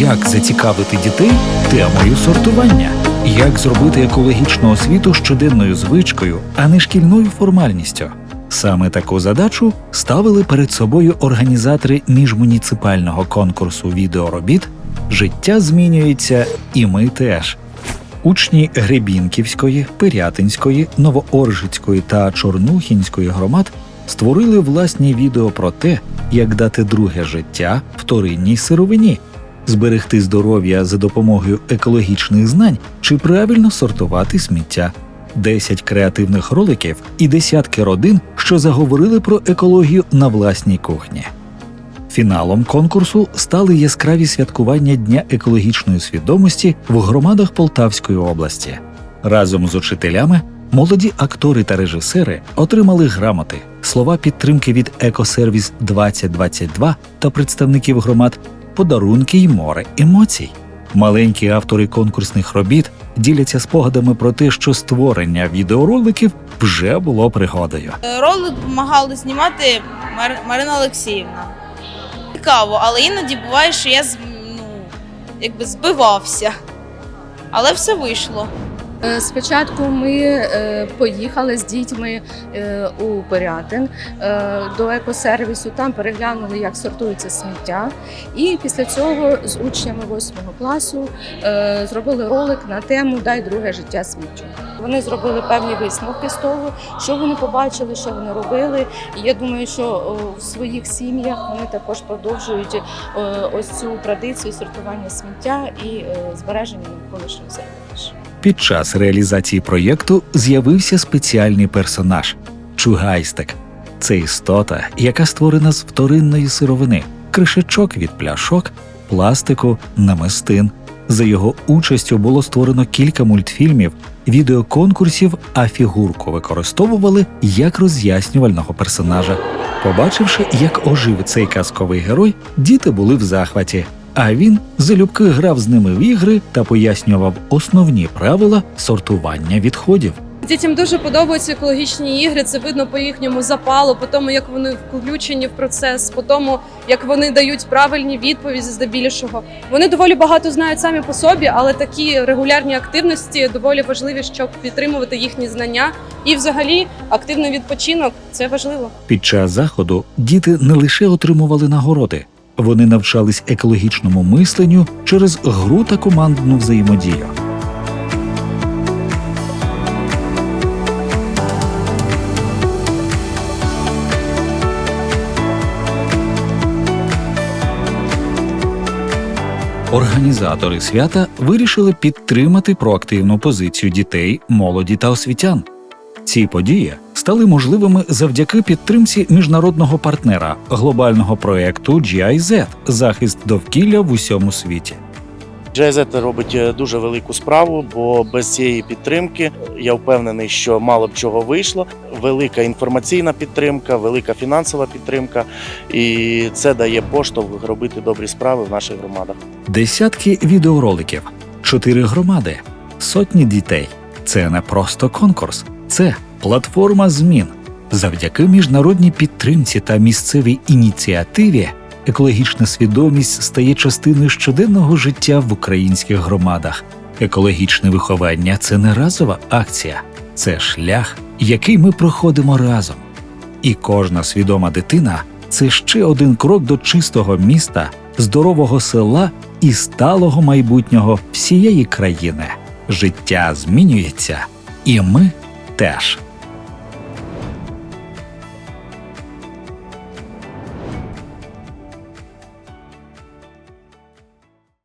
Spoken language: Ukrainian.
Як зацікавити дітей темою сортування? Як зробити екологічну освіту щоденною звичкою, а не шкільною формальністю? Саме таку задачу ставили перед собою організатори міжмуніципального конкурсу відеоробіт Життя змінюється, і ми теж. Учні Гребінківської, Пирятинської, Новооржицької та Чорнухінської громад створили власні відео про те, як дати друге життя вторинній сировині, зберегти здоров'я за допомогою екологічних знань чи правильно сортувати сміття. 10 креативних роликів і десятки родин, що заговорили про екологію на власній кухні. Фіналом конкурсу стали яскраві святкування Дня екологічної свідомості в громадах Полтавської області. Разом з учителями молоді актори та режисери отримали грамоти, слова підтримки від Екосервіс 2022 та представників громад, подарунки й море емоцій. Маленькі автори конкурсних робіт діляться спогадами про те, що створення відеороликів вже було пригодою. Ролик допомагала знімати Мар- Марина Олексіївна. Цікаво, але іноді буває, що я ну, якби збивався. Але все вийшло. Е, Спочатку ми е, поїхали з дітьми е, у Пирятин е, до екосервісу. Там переглянули, як сортується сміття. І після цього з учнями 8 класу зробили ролик на тему Дай друге життя сміттю. Вони зробили певні висновки з того, що вони побачили, що вони робили. І я думаю, що в своїх сім'ях вони також продовжують ось цю традицію сортування сміття і збереження навколишнього середовища. Під час реалізації проєкту з'явився спеціальний персонаж Чугайстик. Це істота, яка створена з вторинної сировини, кришечок від пляшок, пластику, намистин. За його участю було створено кілька мультфільмів, відеоконкурсів, а фігурку використовували як роз'яснювального персонажа. Побачивши, як ожив цей казковий герой, діти були в захваті. А він залюбки грав з ними в ігри та пояснював основні правила сортування відходів. Дітям дуже подобаються екологічні ігри. Це видно по їхньому запалу, по тому, як вони включені в процес, по тому, як вони дають правильні відповіді здебільшого. Вони доволі багато знають самі по собі, але такі регулярні активності доволі важливі, щоб підтримувати їхні знання. І, взагалі, активний відпочинок це важливо. Під час заходу діти не лише отримували нагороди, вони навчались екологічному мисленню через гру та командну взаємодію. Організатори свята вирішили підтримати проактивну позицію дітей, молоді та освітян. Ці події стали можливими завдяки підтримці міжнародного партнера глобального проекту GIZ – захист довкілля в усьому світі. GIZ робить е, дуже велику справу, бо без цієї підтримки я впевнений, що мало б чого вийшло. Велика інформаційна підтримка, велика фінансова підтримка, і це дає поштовх робити добрі справи в наших громадах. Десятки відеороликів, чотири громади, сотні дітей. Це не просто конкурс, це платформа змін. Завдяки міжнародній підтримці та місцевій ініціативі екологічна свідомість стає частиною щоденного життя в українських громадах. Екологічне виховання це не разова акція, це шлях, який ми проходимо разом. І кожна свідома дитина це ще один крок до чистого міста, здорового села і сталого майбутнього всієї країни. Життя змінюється, і ми теж.